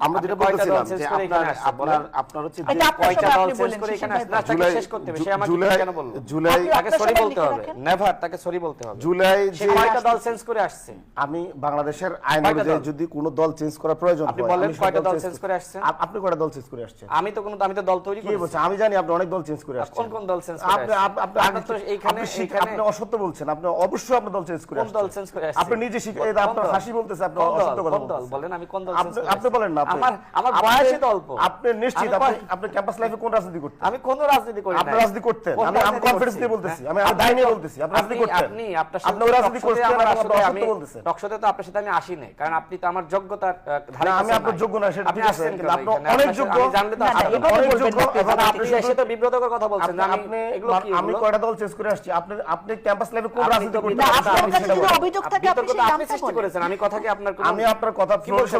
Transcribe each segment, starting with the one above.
আমরা যেটা বলতেছিলাম যে আপনার আপনার আপনার হচ্ছে যে- কয়টা দল চেঞ্জ করে এখানে না, তাকে শেষ করতে হবে সে আমাকে কেন বলল? জুলাই তাকে সরি বলতে হবে। নেভার তাকে সরি বলতে হবে। জুলাই যে কয়টা দল চেঞ্জ করে আসছে? আমি বাংলাদেশের আইন অনুযায়ী যদি কোনো দল চেঞ্জ করার প্রয়োজন আপনি বলেন কয়টা দল চেঞ্জ করে। আসছেন? আপনি কয়টা দল চেঞ্জ করে আসছেন? আমি তো কোনো আমি তো দল তৈরি কি করেছি। বলছেন আমি জানি আপনি অনেক দল চেঞ্জ করে আসছেন কোন কোন দল চেঞ্জ করে আপনি আসছেন? আপ- আপনি তো এইখানে আপনি এইখানে আপনি অসত্য বলছেন। আপনি অবশ্যই আপনি দল চেঞ্জ করে কোন দল চেঞ্জ করে আসছে? আপনি নিজে শিখ- আপনার হাসি বলতেছে আপনি কোন দল? অসত্য কথা কোন দল? বলতেছেন। বলেন আমি কোন দল আপনি- করে আপনি বলেন না আমার আমার বয়সই তো অল্প। আপনি নিশ্চিত আমি আপনি আপনি ক্যাম্পাস লাইফে কোন রাজনীতি করতেন? আমি কোন রাজনীতি করি আপনি রাজনীতি করতেন। আমি আমি কনফিডেন্স দিয়ে বলতেছি? আমি আমি দায় নিয়ে বলতেছি আপনি রাজনীতি করতেন। আপনি আপনার সাথে আপনি রাজনীতি করতেন আমার আপনি আমি বলতেছেন। টকশোতে তো আপনার সাথে আমি আসি নাই কারণ আপনি তো আমার যোগ্যতা ধারে আমি আপনার যোগ্য না, সেটা আপনি আসছেন কিন্তু আপনি অনেক যোগ্য। জানলে তো না, না, আসতাম না। এভাবে অনেক যোগ্য, না, আপনি আপনি আপনি শুধু- এসে তো বিব্রতকর কথা বলছেন? আপনি- এগুলো কি আমি কয়টা দল চেঞ্জ করে আসছি? আপনি আপনি ক্যাম্পাস লাইফে কোন রাজনীতি তো করতেন? না, আপনার কাছে যদি অভিযোগ থাকে আপনি বিতর্ক আপনি সৃষ্টি করেছেন। আমি কথা কি আপনার আমি আপনার কথা?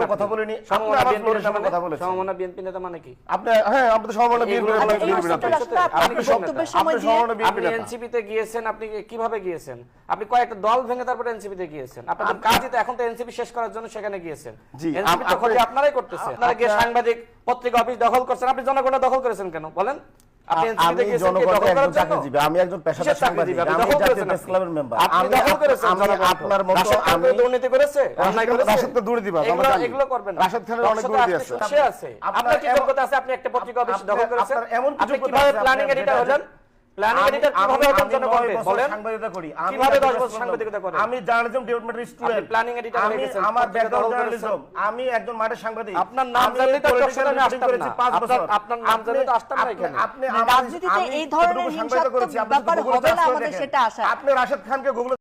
কথা বলিনি আপনি মানে? কথা বলেছেন। সমমনা বিএনপি নেতা মানে কি? আপনি হ্যাঁ আপনি তো সমমনা বিএনপি তো নেতা। আপনি বক্তব্যের সময় আপনি গিয়েছেন আপনি কীভাবে গিয়েছেন? আপনি কয়েকটা দল ভেঙে তারপরে এনসিপিতে গিয়েছেন। আপনাদের কাজই তো এখন তো এনসিপি শেষ করার জন্য সেখানে গিয়েছেন। এনসিপি তো আপনারাই করতেছেন আপনারা গিয়ে সাংবাদিক পত্রিকা অফিস দখল করছেন। আপনি জনগণের দখল করেছেন কেন? বলেন। আমি জনগণের একজন চাকরিজীবী আমি একজন পেশাদার সাংবাদিক আমি জাতীয় প্রেস ক্লাবের মেম্বার। আমি আমি আপনার মতো আমি দুর্নীতি করেছে? অন্যায় করেছে? রাশেদ তো দুর্নীতিবাজ, আমরা এগুলো করবেন না। রাশেদ খানের অনেক দুর্নীতি আছে। সে আছে। আপনার কি যোগ্যতা আছে? আপনি একটা পত্রিকা অফিস দখল করেছেন? এমন কি কীভাবে প্ল্যানিং এডিটর হলেন? প্ল্যানিং এডিটর কীভাবে হতেন আমি জনগণকে নয় বছর বলেন সাংবাদিকতা করি। কীভাবে দশ দশ বছর বছর সাংবাদিকতা করেন? আমি জার্নালিজম ডেভেলপমেন্টের স্টুডেন্ট আপনি planning আমি আমার ব্যাকগ্রাউন্ড জার্নালিজম আমি একজন মাঠের সাংবাদিক আপনার নাম জানলে তো political টকশোতে আসতাম না। আপনার- আপনার নাম জানলে তো আসতাম না এখানে। আপনি রাজনীতিতে এই ধরনের হিংসাত্মক ব্যাপার হবে না আমাদের সেটা আশা। আপনি রাশেদ খানকে গুগলে